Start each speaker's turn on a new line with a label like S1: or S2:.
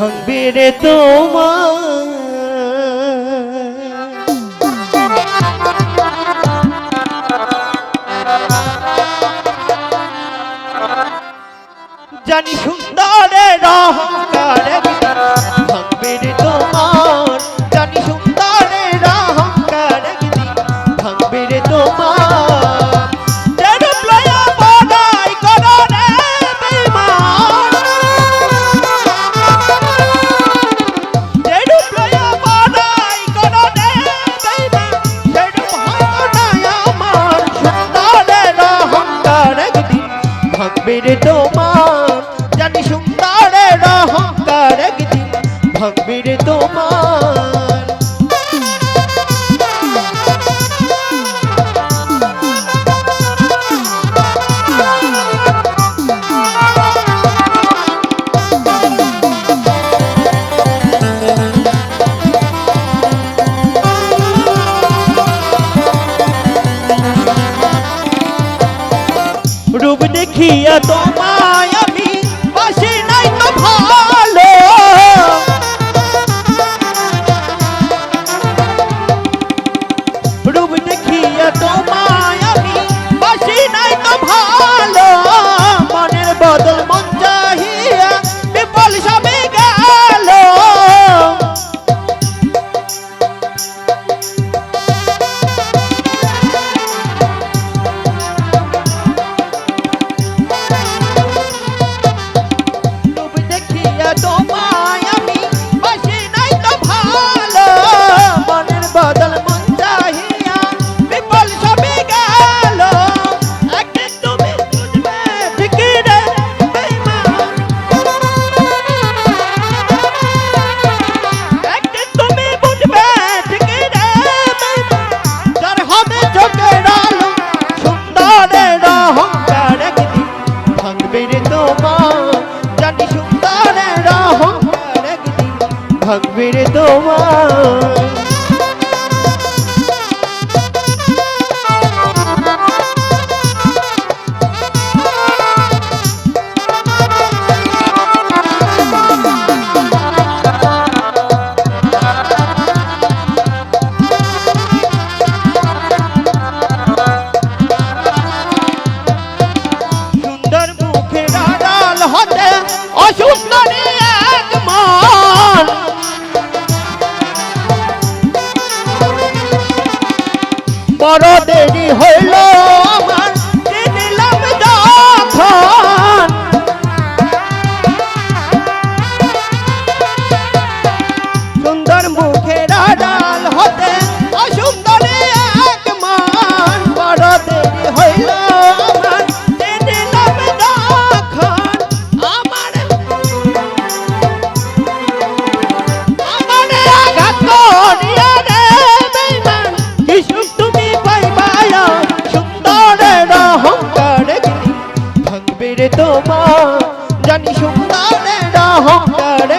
S1: ভাঙবে রে তোমার। জানি সুন্দরের অহংকারে কবির তোমার দেখিয়া তোমায় বড় দেরি হইল আমার তোমার জানি সুখ তারে না হোক তারে